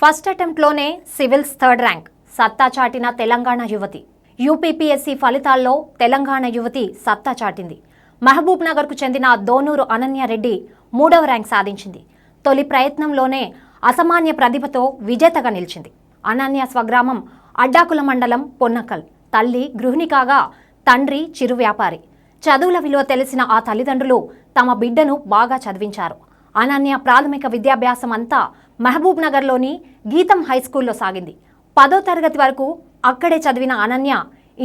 First అటెంప్ట్లోనే civils third rank. సత్తా చాటిన తెలంగాణ యువతి. యూపీపీఎస్సీ ఫలితాల్లో తెలంగాణ యువతి సత్తా చాటింది. మహబూబ్ నగర్కు చెందిన దోనూరు అనన్యారెడ్డి మూడవ ర్యాంక్ సాధించింది. తొలి ప్రయత్నంలోనే అసామాన్య ప్రతిభతో విజేతగా నిలిచింది. అనన్య స్వగ్రామం అడ్డాకుల మండలం పొన్నకల్. తల్లి గృహిణి కాగా తండ్రి చిరు వ్యాపారి. చదువుల విలువ తెలిసిన ఆ తల్లిదండ్రులు తమ బిడ్డను బాగా చదివించారు. అనన్య ప్రాథమిక విద్యాభ్యాసం అంతా మహబూబ్ నగర్లోని గీతం హై స్కూల్లో సాగింది. పదో తరగతి వరకు అక్కడే చదివిన అనన్య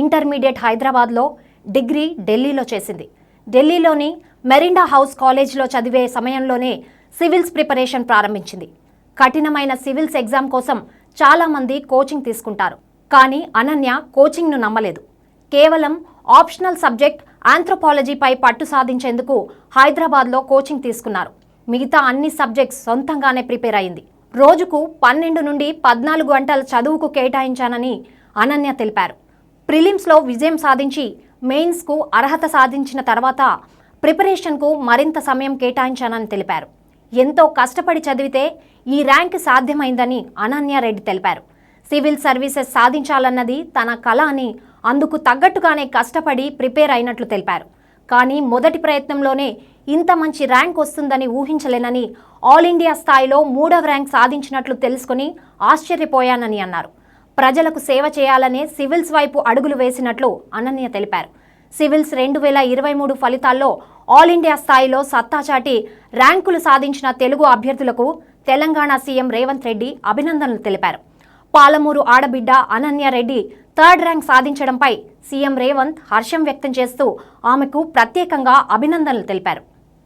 ఇంటర్మీడియట్ హైదరాబాద్లో డిగ్రీ ఢిల్లీలో చేసింది. ఢిల్లీలోని మెరిండా హౌస్ కాలేజ్లో చదివే సమయంలోనే సివిల్స్ ప్రిపరేషన్ ప్రారంభించింది. కఠినమైన సివిల్స్ ఎగ్జామ్ కోసం చాలామంది కోచింగ్ తీసుకుంటారు కానీ అనన్య కోచింగ్ను నమ్మలేదు. కేవలం ఆప్షనల్ సబ్జెక్ట్ ఆంథ్రోపాలజీపై పట్టు సాధించేందుకు హైదరాబాద్లో కోచింగ్ తీసుకున్నారు. మిగతా అన్ని సబ్జెక్ట్స్ సొంతంగానే ప్రిపేర్ అయింది. రోజుకు పన్నెండు నుండి పద్నాలుగు గంటల చదువుకు కేటాయించానని అనన్య తెలిపారు. ప్రిలిమ్స్లో విజయం సాధించి మెయిన్స్కు అర్హత సాధించిన తర్వాత ప్రిపరేషన్కు మరింత సమయం కేటాయించానని తెలిపారు. ఎంతో కష్టపడి చదివితే ఈ ర్యాంక్ సాధ్యమైందని అనన్య రెడ్డి తెలిపారు. సివిల్ సర్వీసెస్ సాధించాలన్నది తన కళ అని అందుకు తగ్గట్టుగానే కష్టపడి ప్రిపేర్ అయినట్లు తెలిపారు. కానీ మొదటి ప్రయత్నంలోనే ఇంత మంచి ర్యాంక్ వస్తుందని ఊహించలేనని ఆల్ ఇండియా స్థాయిలో మూడవ ర్యాంక్ సాధించినట్లు తెలుసుకుని ఆశ్చర్యపోయానని అన్నారు. ప్రజలకు సేవ చేయాలనే సివిల్స్ వైపు అడుగులు వేసినట్లు అనన్య తెలిపారు. సివిల్స్ రెండు వేల ఇరవై మూడు ఫలితాల్లో ఆల్ ఇండియా స్థాయిలో సత్తాచాటి ర్యాంకులు సాధించిన తెలుగు అభ్యర్థులకు తెలంగాణ సీఎం రేవంత్ రెడ్డి అభినందనలు తెలిపారు. పాలమూరు ఆడబిడ్డ అనన్య రెడ్డి థర్డ్ ర్యాంక్ సాధించడంపై సీఎం రేవంత్ హర్షం వ్యక్తం చేస్తూ ఆమెకు ప్రత్యేకంగా అభినందనలు తెలిపారు.